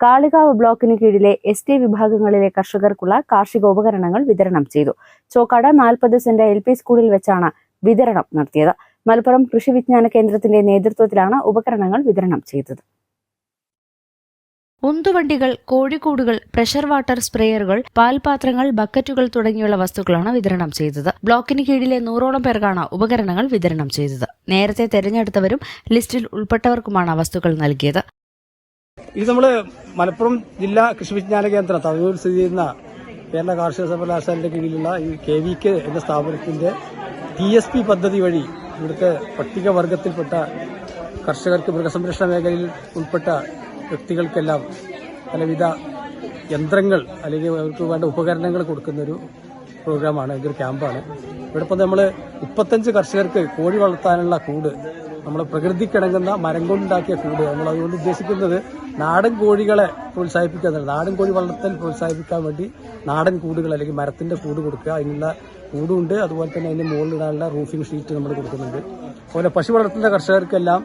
കാളികാവ് ബ്ലോക്കിന് കീഴിലെ S T വിഭാഗങ്ങളിലെ കർഷകർക്കുള്ള കാർഷിക ഉപകരണങ്ങൾ വിതരണം ചെയ്തു. ചോക്കാട് നാൽപ്പത് സെന്റ് എൽ പി സ്കൂളിൽ വെച്ചാണ് വിതരണം നടത്തിയത്. മലപ്പുറം കൃഷി വിജ്ഞാന കേന്ദ്രത്തിന്റെ നേതൃത്വത്തിലാണ് ഉപകരണങ്ങൾ വിതരണം ചെയ്തത്. ഉന്തുവണ്ടികൾ കോഴിക്കൂടുകൾ പ്രഷർ വാട്ടർ സ്പ്രേയറുകൾ പാൽപാത്രങ്ങൾ ബക്കറ്റുകൾ തുടങ്ങിയുള്ള വസ്തുക്കളാണ് വിതരണം ചെയ്തത്. ബ്ലോക്കിന് കീഴിലെ നൂറോളം പേർക്കാണ് ഉപകരണങ്ങൾ വിതരണം ചെയ്തത്. നേരത്തെ തെരഞ്ഞെടുത്തവരും ലിസ്റ്റിൽ ഉൾപ്പെട്ടവർക്കുമാണ് വസ്തുക്കൾ നൽകിയത്. ഇത് നമ്മൾ മലപ്പുറം ജില്ലാ കൃഷി വിജ്ഞാന കേന്ദ്രം തവനൂർ സ്ഥിതി ചെയ്യുന്ന കേരള കാർഷിക സർവകലാശാലയുടെ കീഴിലുള്ള ഈ കെ വി കെ എന്ന സ്ഥാപനത്തിന്റെ ടി എസ് പി പദ്ധതി വഴി ഇവിടുത്തെ പട്ടികവർഗത്തിൽപ്പെട്ട കർഷകർക്ക് മൃഗസംരക്ഷണ മേഖലയിൽ ഉൾപ്പെട്ട വ്യക്തികൾക്കെല്ലാം പലവിധ യന്ത്രങ്ങൾ അല്ലെങ്കിൽ അവർക്ക് വേണ്ട ഉപകരണങ്ങൾ കൊടുക്കുന്നൊരു പ്രോഗ്രാമാണ്. ഇതൊരു ക്യാമ്പാണ്. ഇവിടെ ഇപ്പം നമ്മൾ മുപ്പത്തഞ്ച് കർഷകർക്ക് കോഴി വളർത്താനുള്ള കൂട് നമ്മൾ പ്രകൃതിക്കിണങ്ങുന്ന മരം കൊണ്ടുണ്ടാക്കിയ കൂട് നമ്മൾ അതുകൊണ്ട് ഉദ്ദേശിക്കുന്നത് നാടൻ കോഴികളെ പ്രോത്സാഹിപ്പിക്കുക നാടൻ കോഴി വളർത്തൽ പ്രോത്സാഹിപ്പിക്കാൻ വേണ്ടി നാടൻ കൂടുകൾ അല്ലെങ്കിൽ മരത്തിന്റെ കൂട് കൊടുക്കുക. അതിനുള്ള കൂടുണ്ട് അതുപോലെ തന്നെ അതിന്റെ മുകളിലിടാനുള്ള റൂഫിംഗ് ഷീറ്റ് നമ്മൾ കൊടുക്കുന്നുണ്ട്. അതുപോലെ പശു വളർത്തുന്ന കർഷകർക്കെല്ലാം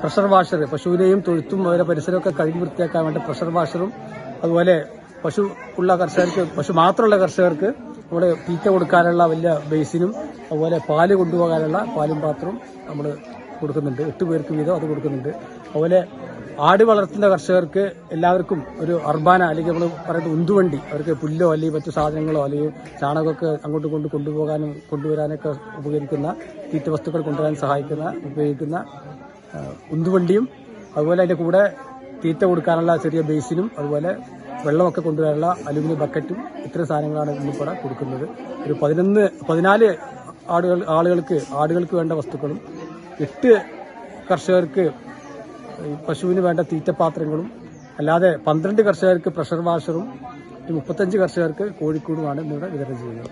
പ്രഷർ വാഷർ പശുവിനെയും തൊഴുത്തും അവരെ പരിസരമൊക്കെ കഴുകി വൃത്തിയാക്കാൻ വേണ്ടി പ്രഷർ വാഷറും അതുപോലെ പശു ഉള്ള കർഷകർക്ക് പശു മാത്രമുള്ള കർഷകർക്ക് നമ്മുടെ തീറ്റ കൊടുക്കാനുള്ള വലിയ ബേസിനും അതുപോലെ പാൽ കൊണ്ടുപോകാനുള്ള പാലും പാത്രവും നമ്മൾ കൊടുക്കുന്നുണ്ട്. എട്ട് പേർക്ക് വീതം അത് കൊടുക്കുന്നുണ്ട്. അതുപോലെ ആട് വളർത്തുന്ന കർഷകർക്ക് എല്ലാവർക്കും ഒരു അർബാന അല്ലെങ്കിൽ നമ്മൾ പറയുന്നത് ഉന്തുവണ്ടി അവർക്ക് പുല്ലോ അല്ലെങ്കിൽ മറ്റു സാധനങ്ങളോ അല്ലെങ്കിൽ ചാണകമൊക്കെ അങ്ങോട്ട് കൊണ്ട് കൊണ്ടുപോകാനും കൊണ്ടുവരാനൊക്കെ ഉപകരിക്കുന്ന തീറ്റ വസ്തുക്കൾ കൊണ്ടുവരാൻ സഹായിക്കുന്ന ഉപയോഗിക്കുന്ന ഉന്തുവണ്ടിയും അതുപോലെ അതിന്റെ കൂടെ തീറ്റ കൊടുക്കാനുള്ള ചെറിയ ബേസിനും അതുപോലെ വെള്ളമൊക്കെ കൊണ്ടുവരാനുള്ള അലുമിനിയം ബക്കറ്റും ഇത്തരം സാധനങ്ങളാണ് ഇന്നിപ്പോൾ കൊടുക്കുന്നത്. ഒരു പതിനൊന്ന് പതിനാല് ആടുകൾ ആളുകൾക്ക് ആടുകൾക്ക് വേണ്ട വസ്തുക്കളും എട്ട് കർഷകർക്ക് ഈ പശുവിന് വേണ്ട തീറ്റപാത്രങ്ങളും അല്ലാതെ പന്ത്രണ്ട് കർഷകർക്ക് പ്രഷർ വാഷറും മുപ്പത്തഞ്ച് കർഷകർക്ക് കോഴിക്കൂടുമാണ് ഇന്നിവിടെ വിതരണം ചെയ്യുന്നത്.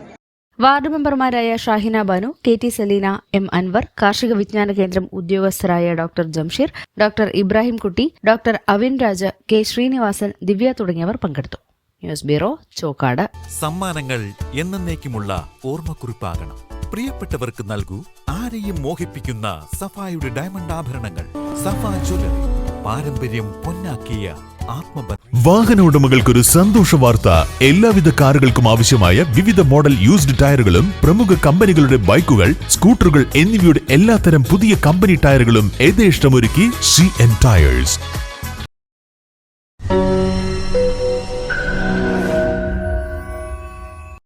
വാർഡ് മെമ്പർമാരായ Shahina Banu K T Salina M Anwar കാർഷിക വിജ്ഞാന കേന്ദ്രം ഉദ്യോഗസ്ഥരായ doctor Jamsheer doctor Ibrahim Kutty doctor Avin Raja K Srinivasan Divya തുടങ്ങിയവർ പങ്കെടുത്തു. News bureau Chokkad. സമ്മാനങ്ങൾ എന്നേക്കുമുള്ള ഓർമ്മക്കുറിപ്പാകണം. പ്രിയപ്പെട്ടവർക്ക് നൽകൂ ആരെയും മോഹിപ്പിക്കുന്ന സഫായുടെ ഡയമണ്ട് ആഭരണങ്ങൾ. സഫാ ജ്വല്ലറി. പാരമ്പര്യം പൊന്നാക്കിയ വാഹന ഉടമകൾക്കൊരു സന്തോഷ വാർത്ത. എല്ലാവിധ കാറുകൾക്കും ആവശ്യമായ വിവിധ മോഡൽ യൂസ്ഡ് ടയറുകളും പ്രമുഖ കമ്പനികളുടെ ബൈക്കുകൾ സ്കൂട്ടറുകൾ എന്നിവയുടെ എല്ലാത്തരം പുതിയ കമ്പനി ടയറുകളും യഥേഷ്ടമൊരുക്കി സി എൻ ടയേഴ്സ്